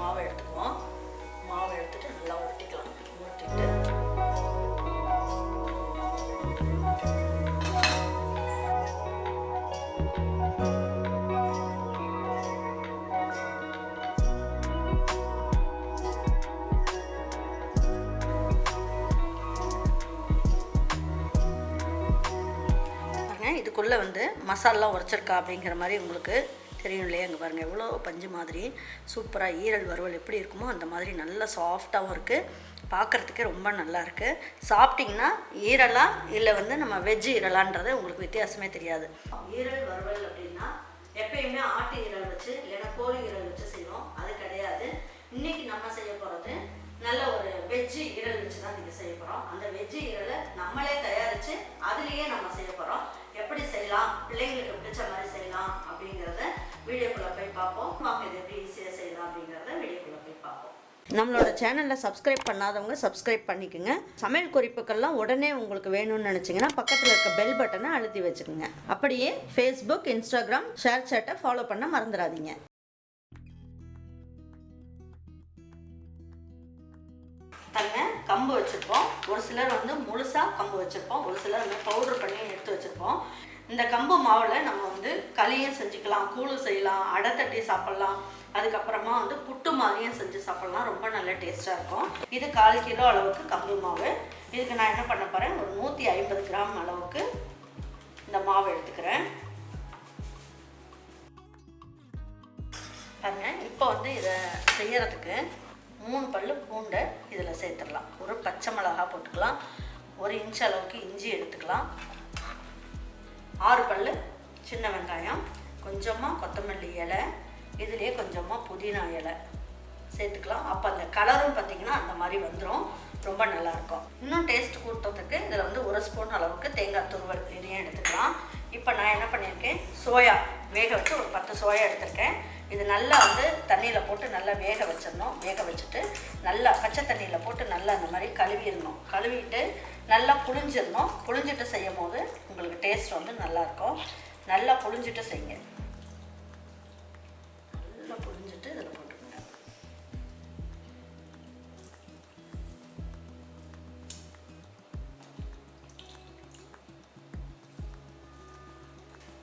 மாவை எடுத்துக்குவோம். மாவை எடுத்துட்டு நல்லா உருட்டிக்கலாம். உருட்டிட்டு. இதுக்குள்ளே வந்து மசாலா உரைச்சிருக்கா அப்படிங்கிற மாதிரி உங்களுக்கு தெரியும் இல்லையா அங்கே பாருங்கள் எவ்வளோ பஞ்சு மாதிரி சூப்பராக ஈரல் வறுவல் எப்படி இருக்குமோ அந்த மாதிரி நல்லா சாஃப்டாகவும் இருக்குது பார்க்குறதுக்கே ரொம்ப நல்லா இருக்குது சாப்பிட்டிங்கன்னா ஈரலா இல்லை வந்து நம்ம வெஜ் ஈரலான்றது உங்களுக்கு வித்தியாசமே தெரியாது. ஈரல் வறுவல் அப்படின்னா எப்பயுமே ஆட்டு ஈரல் வச்சு இல்லைன்னா கோழி ஈரல் வச்சு செய்வோம். அது கிடையாது. இன்றைக்கி நம்ம செய்ய போகிறது நல்ல ஒரு வெஜ்ஜு ஈரல் வச்சு தான் நீங்கள் செய்ய போகிறோம் அந்த வெஜ்ஜு ஈரலை நம்மளே தயாரித்து அதுலேயே நம்ம செய்ய போகிறோம் எப்படி செய்யலாம்? பிள்ளைங்களுக்கு பிடிச்ச மாதிரி செய்யலாம். பார்ப்போம். வாங்க இது எப்படி ஈஸியாக செய்யலாம் அப்படிங்கிறத வீடியோக்குள்ளே போய் பார்ப்போம். நம்மளோட சேனலில் சப்ஸ்கிரைப் பண்ணாதவங்க சப்ஸ்கிரைப் பண்ணிக்கோங்க. சமையல் குறிப்புக்கள்லாம் உடனே உங்களுக்கு வேணும்னு நினச்சிங்கன்னா பக்கத்தில் இருக்க பெல் பட்டனை அழுத்தி வச்சுக்கோங்க. அப்படியே ஃபேஸ்புக் இன்ஸ்டாகிராம் ஷேர் சேட்டை ஃபாலோ பண்ண மறந்துடாதீங்க. கம்பு வச்சுருப்போம். ஒரு சிலர் வந்து முழுசாக கம்பு வச்சுருப்போம். ஒரு சிலர் வந்து பவுடர் பண்ணி எடுத்து வச்சுருப்போம். இந்த கம்பு மாவில் நம்ம வந்து களியும் செஞ்சுக்கலாம் கூழும் செய்யலாம் அடை தட்டி சாப்பிட்லாம். அதுக்கப்புறமா வந்து புட்டு மாதிரியும் செஞ்சு சாப்பிட்லாம். ரொம்ப நல்ல டேஸ்ட்டாக இருக்கும். இது கால் கிலோ அளவுக்கு கம்பு மாவு. இதுக்கு நான் என்ன பண்ண போகிறேன் ஒரு நூற்றி ஐம்பது கிராம் அளவுக்கு இந்த மாவு எடுத்துக்கிறேன். பாருங்க இப்போ வந்து இதை செய்யறதுக்கு மூணு பல் பூண்டை இதில் சேர்த்துடலாம். ஒரு பச்சை மிளகா போட்டுக்கலாம். ஒரு இன்ச் அளவுக்கு இஞ்சி எடுத்துக்கலாம். ஆறு பல் சின்ன வெங்காயம் கொஞ்சமாக கொத்தமல்லி இலை இதுலேயே கொஞ்சமாக புதினா இலை சேர்த்துக்கலாம். அப்போ அந்த கலரும் பார்த்திங்கன்னா அந்த மாதிரி வந்துடும் ரொம்ப நல்லாயிருக்கும் இன்னும் டேஸ்ட் கூட்டத்துக்கு இதில் வந்து ஒரு ஸ்பூன் அளவுக்கு தேங்காய் துருவல் இதையும் எடுத்துக்கலாம். இப்போ நான் என்ன பண்ணியிருக்கேன்? சோயா வேக வச்சு ஒரு பத்து சோயா எடுத்திருக்கேன். இது நல்லா வந்து தண்ணியில் போட்டு நல்லா வேக வச்சிடணும். வேக வச்சுட்டு நல்லா பச்சை தண்ணியில் போட்டு நல்லா அந்த மாதிரி கழுவிடணும். கழுவிட்டு நல்லா புளிஞ்சிடணும் புழிஞ்சிட்டு செய்யும் போது உங்களுக்கு டேஸ்ட் வந்து நல்லாயிருக்கும் நல்லா புழிஞ்சிட்டு செய்யுங்க.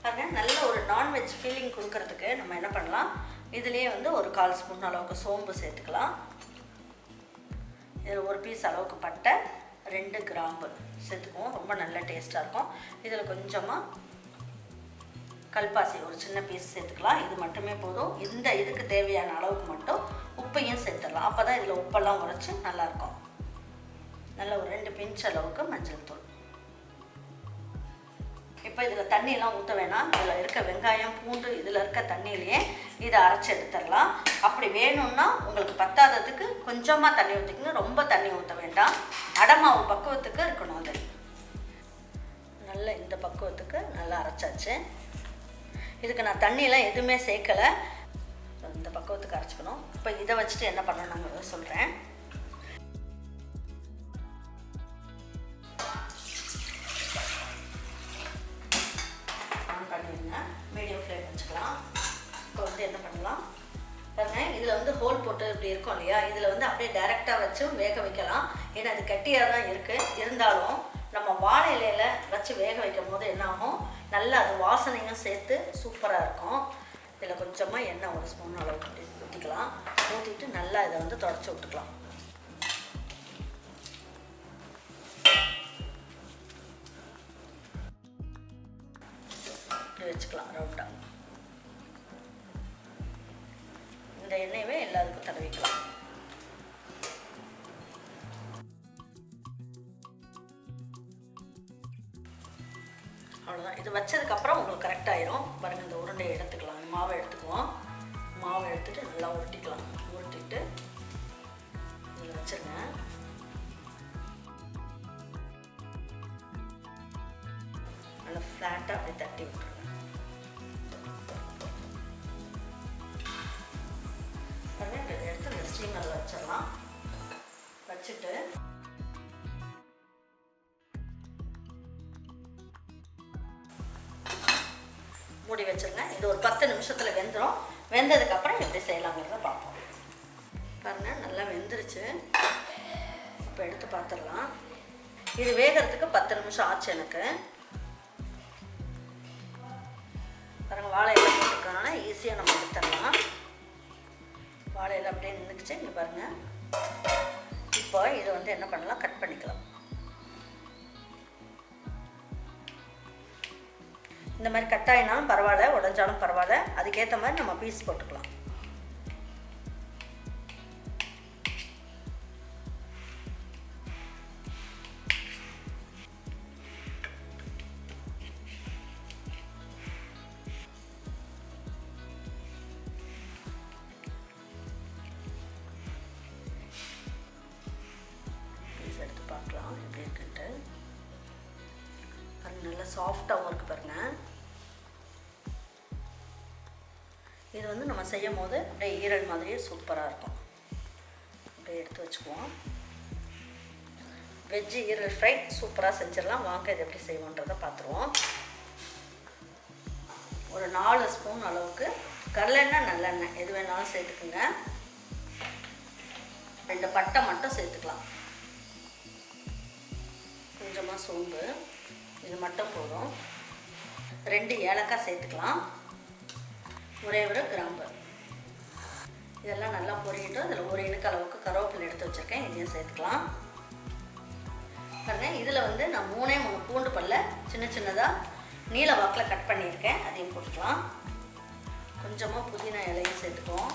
பாருங்க நல்ல ஒரு நான்வெஜ் ஃபீலிங் கொடுக்கறதுக்கு நம்ம என்ன பண்ணலாம்? இதுலேயே வந்து ஒரு கால் ஸ்பூன் அளவுக்கு சோம்பு சேர்த்துக்கலாம். இதில் ஒரு பீஸ் அளவுக்கு பட்டை ரெண்டு கிராம்பு சேர்த்துக்குவோம். ரொம்ப நல்ல டேஸ்ட்டாக இருக்கும். இதில் கொஞ்சமாக கல்பாசி ஒரு சின்ன பீஸ் சேர்த்துக்கலாம். இது மட்டுமே போதும். இந்த இதுக்கு தேவையான அளவுக்கு மட்டும் உப்பையும் சேர்த்துடலாம். அப்போ தான் இதில் உப்பெல்லாம் உரைச்சி நல்லாயிருக்கும் நல்ல ஒரு ரெண்டு பிஞ்ச் அளவுக்கு மஞ்சள் தூள். இப்போ இதில் தண்ணியெல்லாம் ஊற்ற வேணாம். இதில் இருக்க வெங்காயம் பூண்டு இதில் இருக்க தண்ணியிலையே இதை அரைச்சி எடுத்துடலாம். அப்படி வேணும்னா உங்களுக்கு பத்தாததுக்கு கொஞ்சமாக தண்ணி ஊற்றிக்கணும் ரொம்ப தண்ணி ஊற்ற வேண்டாம். அடமாவு பக்குவத்துக்கு இருக்கணும் அது. நல்ல இந்த பக்குவத்துக்கு நல்லா அரைச்சாச்சு. இதுக்கு நான் தண்ணியெல்லாம் எதுவுமே சேர்க்கலை. இந்த பக்குவத்துக்கு அரைச்சிக்கணும். இப்போ இதை வச்சுட்டு என்ன பண்ணணுங்கிறத சொல்கிறேன் ஆன் மீடியம் ஃப்ளேம் வச்சுக்கலாம். இப்போ வந்து என்ன பண்ணலாம்? பாருங்கள் இதில் வந்து ஹோல் போட்டு இப்படி இருக்கும் இல்லையா? இதில் வந்து அப்படியே டைரெக்டாக வச்சும் வேக வைக்கலாம். ஏன்னா அது கட்டியாக தான் இருக்குது இருந்தாலும் நம்ம வாழை இலையில வச்சு வேக வைக்கும் போது என்ன ஆகும் நல்லா அது வாசனையும் சேர்த்து சூப்பராக இருக்கும். இதில் கொஞ்சமாக எண்ணெய் ஒரு ஸ்பூன் அளவுக்கு ஊற்றிக்கலாம் ஊற்றிட்டு நல்லா இதை வந்து தொடச்சி விட்டுக்கலாம். வச்சுக்கலாம் ரவுண்டாக இந்த எண்ணெயவே எல்லாத்துக்கும் தடவிக்கலாம். அவ்வளோதான் இது வச்சதுக்கப்புறம் உங்களுக்கு கரெக்ட் ஆயிரும். பாருங்க இந்த உருண்டையை எடுத்துக்கலாம். இந்த மாவை எடுத்துக்குவோம். மாவை எடுத்துட்டு நல்லா உருட்டிக்கலாம். உருட்டிட்டு இதில் வச்சுருங்க. நல்லா ஃப்ளாட்டாக அப்படியே தட்டி விட்டுருங்க. விஷயங்கள் வச்சிடலாம். வச்சுட்டு. மூடி வச்சிருங்க. இது ஒரு பத்து நிமிஷத்தில் வெந்துடும் வெந்ததுக்கப்புறம் எப்படி செய்யலாங்கிறத பார்ப்போம். வெந்துருச்சு. இப்போ எடுத்து பார்த்துடலாம் இது வேகிறதுக்கு பத்து நிமிஷம் ஆச்சு எனக்கு. பாருங்கள் வாழை இலை போட்டுருக்கனால ஈஸியாக நம்ம எடுத்துடலாம். வாழையில் அப்படியே நின்றுக்குச்சு இங்கே பாருங்கள் இப்போ இதை வந்து என்ன பண்ணலாம்? கட் பண்ணிக்கலாம். இந்த மாதிரி கட் ஆகினாலும் பரவாயில்ல உடஞ்சாலும் பரவாயில்ல. அதுக்கேற்ற மாதிரி நம்ம பீஸ் போட்டுக்கலாம். சாஃப்டாகவும் இருக்குது பாருங்கள் இது வந்து நம்ம செய்யும் போது அப்படியே ஈரல் மாதிரியே சூப்பராக இருக்கும். அப்படியே எடுத்து வச்சுக்குவோம். வெஜ்ஜு ஈரல் ஃப்ரை சூப்பராக செஞ்சிடலாம். வாங்க இது எப்படி செய்வோன்றதை பார்த்துருவோம். ஒரு நாலு ஸ்பூன் அளவுக்கு கடலெண்ணெய் நல்லெண்ணெய். எது வேணாலும் சேர்த்துக்குங்க. ரெண்டு பட்டை மட்டும் சேர்த்துக்கலாம். கொஞ்சமாக சோம்பு. இது மட்டும் போதும். ரெண்டு ஏலக்காய் சேர்த்துக்கலாம். ஒரே ஒரு கிராம்பு. இதெல்லாம் நல்லா பொறிக்கிட்டு அதில் ஒரு இணுக்கு அளவுக்கு கருவேப்பிலை எடுத்து வச்சுருக்கேன். இதையும் சேர்த்துக்கலாம். பாருங்கள் இதில் வந்து நான் மூணே மூணு பூண்டு பல்ல சின்ன சின்னதாக நீல வாக்கில் கட் பண்ணியிருக்கேன். அதையும் போட்டுக்கலாம். கொஞ்சமாக புதினா இலையும் சேர்த்துக்குவோம்.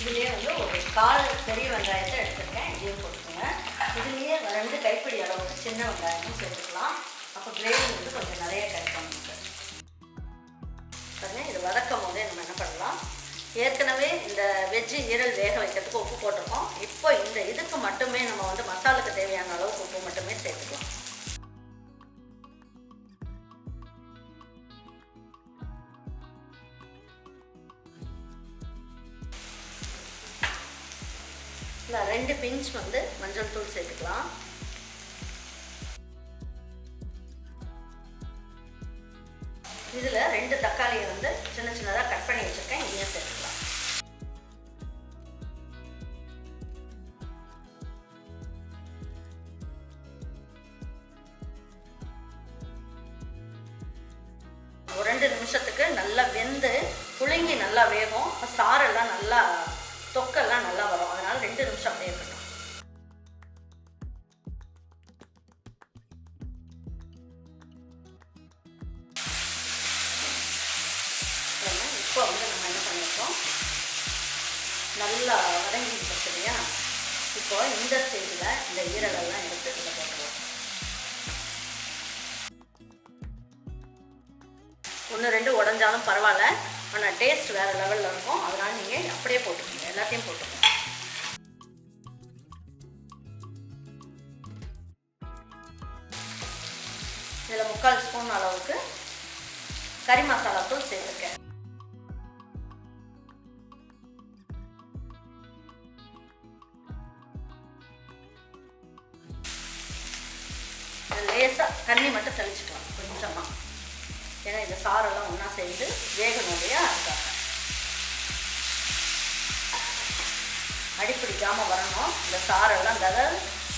இதுலேயே வந்து ஒரு கால் பெரிய வெங்காயத்தை எடுத்துருக்கேன். இதையும் போட்டு இதுலேயே ரெண்டு கைப்பிடி அளவுக்கு சின்ன வெங்காயமும் சேர்த்துக்கலாம். அப்போ கிரேவி வந்து கொஞ்சம் நிறைய கிடைக்கும் நமக்கு இது வதக்கும் போதே நம்ம என்ன பண்ணலாம்? ஏற்கனவே இந்த வெஜ்ஜு ஈரல் வேக வைக்கிறதுக்கு உப்பு போட்டிருக்கோம். இப்போ இந்த இதுக்கு மட்டுமே நம்ம வந்து மசாலுக்கு தேவையான அளவுக்கு உப்பு மட்டுமே சேர்த்துக்கலாம். பிஞ்ச் வந்து மஞ்சள் தூள் சேர்த்துக்கலாம். இதில் ரெண்டு தக்காளியை வந்து சின்ன சின்னதாக கட் பண்ணி வச்சுருக்கேன் இதையும் சேர்த்துக்கலாம். ஒரு ரெண்டு நிமிஷத்துக்கு நல்லா வெந்து புழுங்கி நல்லா வேகும். சாரெல்லாம் நல்லா தொக்கெல்லாம் நல்லா வரும். அதனால ரெண்டு நிமிஷம் அப்படியே நல்லா வதங்கிட்டு இல்லையா இப்போ இந்த ஸ்டேஜில் இந்த ஈரலெல்லாம் எடுத்து இதில் போட்டுருவோம். ஒன்று ரெண்டு உடஞ்சாலும் பரவாயில்ல. ஆனால் டேஸ்ட் வேறு லெவலில் இருக்கும். அதனால் நீங்கள் அப்படியே போட்டுக்கோங்க. எல்லாத்தையும் போட்டுக்கோங்க. இதில் முக்கால் ஸ்பூன் அளவுக்கு கறி மசாலா தூள் சேர்த்துருக்கேன். தண்ணி மட்டும் தெளிச்சுக்கலாம் கொஞ்சமாக ஏன்னா இந்த சாரெல்லாம் ஒன்றா சேர்ந்து வேகணும் இல்லையா அதுக்காக அடிப்பிடிக்காமல் வரணும். இந்த சாரெல்லாம் இந்த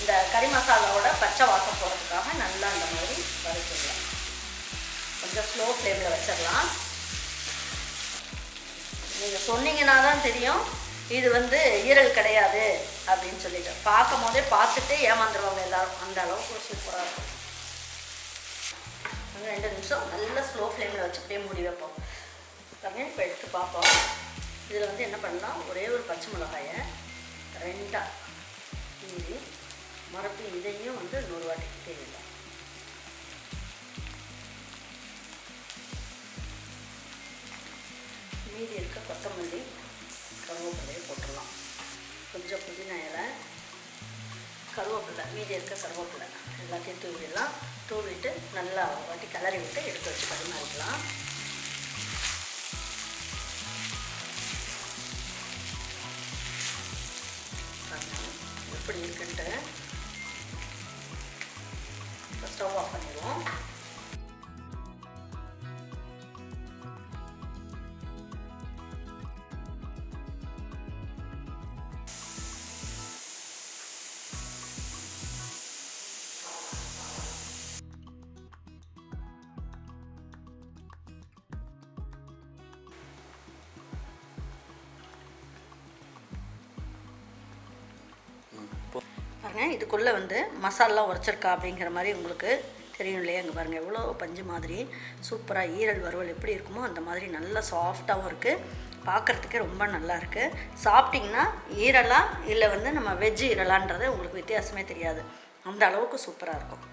இந்த கறி மசாலாவோட பச்சை வாசம் போகிறதுக்காக நல்லா இந்த மாதிரி வதக்கிடலாம். கொஞ்சம் ஸ்லோ ஃப்ளேமில் வச்சிடலாம். நீங்கள் சொன்னீங்கன்னா தான் தெரியும். இது வந்து ஈரல் கிடையாது அப்படின்னு சொல்லிட்டு. பார்க்கும் போதே பார்த்துட்டு ஏமாந்துருவாங்க எல்லாரும். அந்த அளவுக்கு சூப்பராக இருக்கும். ரெண்டு நிமிஷம் நல்லா ஸ்லோ ஃப்ளேமில் வச்சு அப்படியே மூடி வைப்போம். பாருங்க இப்போ எடுத்து பார்ப்போம். இதில் வந்து என்ன பண்ணலாம் ஒரே ஒரு பச்சை மிளகாயை ரெண்டாக மூடி மறுபடியும் இதையும் வந்து நூறு வாட்டி தேவையில்லை மீதி இருக்க கொத்தமல்லி கருவேப்பிலையை போட்டுடலாம். கொஞ்சம் புதினா இலை கருவேப்பிலை மீதி இருக்க கருவேப்பிலை. எல்லாத்தையும் தூவிடலாம். தூவிட்டு நல்லா ஒரு வாட்டி கிளறி விட்டு எடுத்து வச்சு பரிமாறிக்கலாம். எப்படி இருக்குன்ட்டு. ஸ்டவ் ஆஃப் பண்ணிடுவோம். பாருங்கள் இதுக்குள்ளே வந்து மசாலா உரைச்சிருக்கா அப்படிங்கிற மாதிரி உங்களுக்கு தெரியும் இல்லையா? இங்கே பாருங்கள் எவ்வளோ பஞ்சு மாதிரி. சூப்பராக ஈரல் வறுவல் எப்படி இருக்குமோ அந்த மாதிரி நல்லா சாஃப்டாகவும் இருக்குது பார்க்குறதுக்கே ரொம்ப நல்லா இருக்குது சாப்பிட்டிங்கன்னா ஈரலா இல்லை வந்து நம்ம வெஜ் ஈரலான்றது உங்களுக்கு வித்தியாசமே தெரியாது. அந்த அளவுக்கு சூப்பராக இருக்கும்.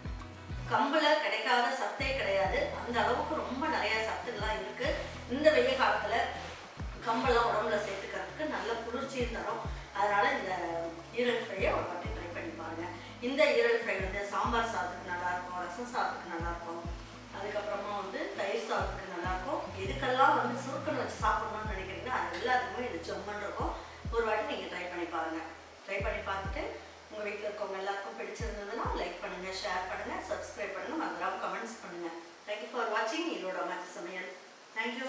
கம்பில் கிடைக்காத சத்தே கிடையாது. அந்த அளவுக்கு ரொம்ப நிறையா சத்துலாம் இருக்குது இந்த வெயில் காலத்தில் கம்பெல்லாம் உடம்புல சேர்த்துக்கிறதுக்கு நல்ல குளிர்ச்சியும் தரும். அதனால் இந்த ஈரல் ஃப்ரையை இந்த ஈரல் ஃப்ரை வந்து சாம்பார் சாதத்துக்கு நல்லாயிருக்கும் ரசம் சாதத்துக்கு நல்லாயிருக்கும் அதுக்கப்புறமா வந்து தயிர் சாதத்துக்கு நல்லாயிருக்கும் எதுக்கெல்லாம் வந்து சுருக்கன்னு வச்சு சாப்பிடணும்னு நினைக்கிறீங்க அது எல்லாத்துக்குமே இது ஜம்முன்னு இருக்கும். ஒரு வாட்டி நீங்கள் ட்ரை பண்ணி பாருங்கள் ட்ரை பண்ணி பார்த்துட்டு உங்கள் வீட்டில் இருக்கவங்க எல்லாருக்கும் பிடிச்சிருந்ததுன்னா லைக் பண்ணுங்கள் ஷேர் பண்ணுங்கள் சப்ஸ்கிரைப் பண்ணுங்கள் மறந்துடாமல் கமெண்ட்ஸ் பண்ணுங்கள் தேங்க்யூ ஃபார் வாட்சிங் இதோட மற்ற சமையல். தேங்க்யூ